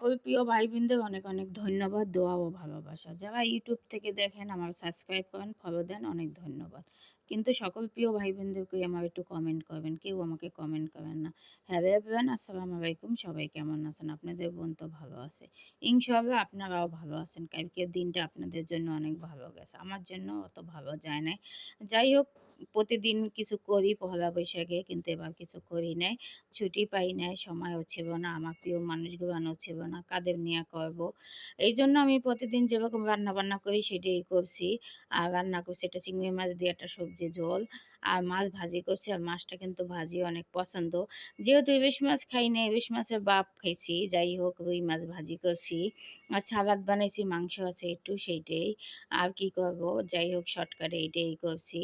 সকল প্রিয় ভাই বোনদের অনেক অনেক ধন্যবাদ, দোয়া ও ভালোবাসা। যারা ইউটিউব থেকে দেখেন, আমার সাবস্ক্রাইব করেন ফলো দেন, অনেক ধন্যবাদ। কিন্তু সকল প্রিয় ভাই বোনদেরকে আমার একটু কমেন্ট করবেন, কেউ আমাকে কমেন্ট করেন না। হ্যালো এভরিওয়ান আসসালামু আলাইকুম, সবাই কেমন আছেন? আপনাদের বোন তো ভালো আছে। ইনশাআল্লাহ আপনারাও ভালো আছেন। কালকের দিনটা আপনাদের জন্য অনেক ভালো গেছে। আমার জন্য অত ভালো যায় নাই। যাই হোক প্রতিদিন কিছু করি পহলা বৈশাখে কিন্তু এবার কিছু করি নাই। ছুটি পাই নাই সময় হচ্ছে না, আমার প্রিয় মানুষগুলো ছিল না, কাদের নিয়ে করব? এই জন্য আমি প্রতিদিন যেরকম রান্না বান্না করি সেটাই করছি। আর রান্না করছি এটা চিংড়ি মাছ দিয়ে একটা সবজি ঝোল। আর মাছ ভাজি করছি আর মাছটা কিন্তু ভাজি অনেক পছন্দ। যেহেতু ইলিশ মাছ খাই না ইলিশ মাছের বাপ খাইছি, যাই হোক রুই মাছ ভাজি করছি। আর সালাদ বানাইছি, মাংস আছে একটু সেইটাই। আর কি করব? যাই হোক শর্টকাটে এইটাই করছি।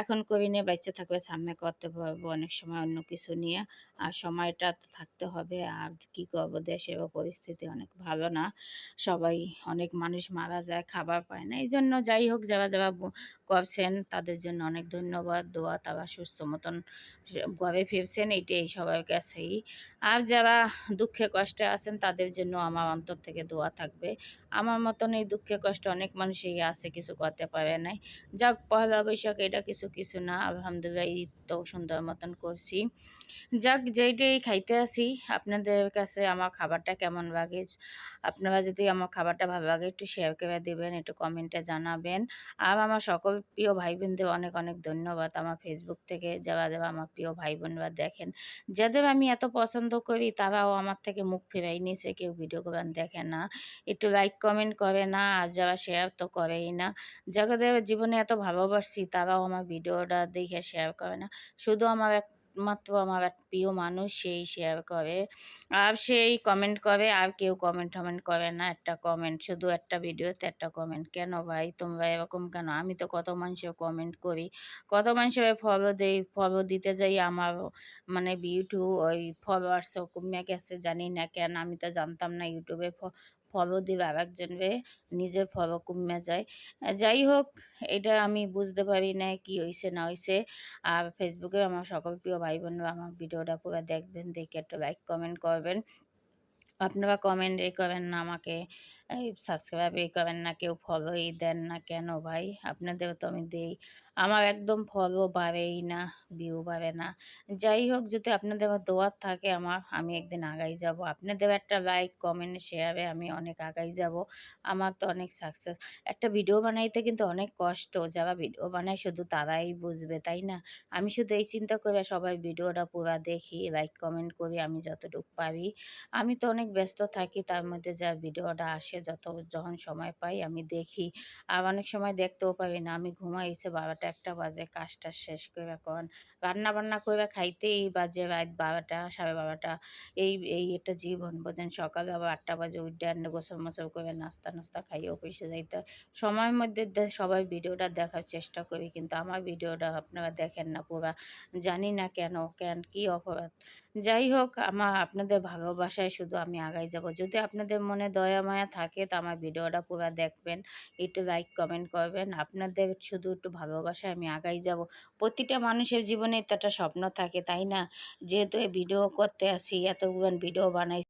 এখন করি নিয়ে বাচ্চা থাকবে সামনে করতে পারব অনেক সময় অন্য কিছু নিয়ে। আর সময়টা তো থাকতে হবে, আর কি করব? দেশের পরিস্থিতি অনেক ভালো না। সবাই অনেক মানুষ মারা যায়, খাবার পায় না। এই জন্য যাই হোক, যারা যারা করছেন তাদের জন্য অনেক ধন্যবাদ। দোয়া তারা সুস্থ মতন ঘরে ফিরছেন এইটাই সবার কাছেই। আর যারা দুঃখে কষ্টে আছেন, তাদের জন্য আমার অন্তর থেকে দোয়া থাকবে। আমার মতন এই দুঃখে কষ্ট অনেক মানুষই আছে, কিছু করতে পারে নাই। যাক পয়লা বৈশাখ, এটা কিছু কিছু না, আলহামদুলিল্লাহ ঈদ তো সুন্দর মতন করছি। যাক, যেইটাই খাইতে আসি, আপনাদের কাছে আমার খাবারটা কেমন লাগে? আপনারা যদি আমার খাবারটা ভালো লাগে, একটু শেয়ার করে দেবেন, একটু কমেন্টে জানাবেন। আর আমার সকল প্রিয় ভাই বোনদের অনেক অনেক ধন্যবাদ। আমার ফেসবুক থেকে যারা যারা আমার প্রিয় ভাই বোনরা দেখেন, যাদের আমি এত পছন্দ করি তারাও আমার থেকে মুখ ফেরাই নিছে, কেউ ভিডিও করেন দেখে না, একটু লাইক কমেন্ট করে না, আর যারা শেয়ার তো করেই না। যাদের জীবনে এত ভালোবাসছি তারাও আমার ভিডিওটা দেখে শেয়ার করে না। শুধু আমার এক মাত্র আমার এক প্রিয় মানুষ সেই শেয়ার করে। আর সেই কমেন্ট করে, আর কেউ কমেন্ট টমেন্ট করে না। একটা কমেন্ট শুধু একটা ভিডিওতে একটা কমেন্ট কেন ভাই? তোমরা এরকম কেন? আমি তো কত মানুষের কমেন্ট করি। কত মানুষের ফলো দেই ফলো দিতে যাই আমার মানে বিউটু ওই ফলোয়ার্স কমে গেছে জানি না কেন। আমি তো জানতাম না ইউটিউবে ফলো দিবে আর নিজের ফলো কমে যায়। যাই হোক, এটা আমি বুঝতে পারি না কি হয়েছে না হয়েছে আর ফেসবুকে আমার সকল প্রিয় ভাই বোনরা আমার ভিডিওটা পুরো দেখবেন, দেখে একটা লাইক কমেন্ট করবেন। আপনারা কমেন্ট এ করেন না আমাকে সাবস্ক্রাইব এই করেন না, কেউ ফলোই দেন না কেন ভাই? আপনাদেরও তো আমি দিই। আমার একদম ফলো বাড়েই না ভিউ বাড়ে না। যাই হোক, যদি আপনাদের দোয়ার থাকে আমার, আমি একদিন আগাই যাব। আপনাদের একটা লাইক কমেন্ট শেয়ারে আমি অনেক আগাই যাব। আমার তো অনেক সাকসেস একটা ভিডিও বানাইতে কিন্তু অনেক কষ্ট। যারা ভিডিও বানায় শুধু তারাই বুঝবে, তাই না? আমি শুধু এই চিন্তা করে সবাই ভিডিওটা পুরো দেখি লাইক কমেন্ট করি আমি যতটুকু পারি। আমি তো অনেক ব্যস্ত থাকি, তার মধ্যে যা ভিডিওটা আসে যত যখন সময় পাই আমি দেখি। আর অনেক সময় দেখতেও পারি না। আমি ঘুমাইছে বারোটা একটা বাজে, কাজটা শেষ করে কন রান্না বান্না করে খাইতে এই বাজে রাত বারোটা, সাড়ে বারোটা। এই এই একটা জীবন। বোঝেন সকালে আবার আটটা বাজে উঠে আন্ডে গোসল মোসল করে নাস্তা নাস্তা খাইয়ে অফিসে যাইতে সময়ের মধ্যে সবাই ভিডিওটা দেখার চেষ্টা করি কিন্তু আমার ভিডিওটা আপনারা দেখেন না পুরা। জানি না কেন কেন, কি অপরাধ। যাই হোক আমার আপনাদের ভালোবাসায় শুধু আমি আগাই যাব। যদি আপনাদের মনে দয়া, মায়া থাকে তো আমার ভিডিওটা পুরো দেখবেন, একটু লাইক কমেন্ট করবেন। আপনাদের শুধু একটু ভালোবাসায় আমি আগাই যাব। প্রতিটা মানুষের জীবনে তো একটা স্বপ্ন থাকে, তাই না? যেহেতু ভিডিও করতে আসি, এতগুলো ভিডিও বানাই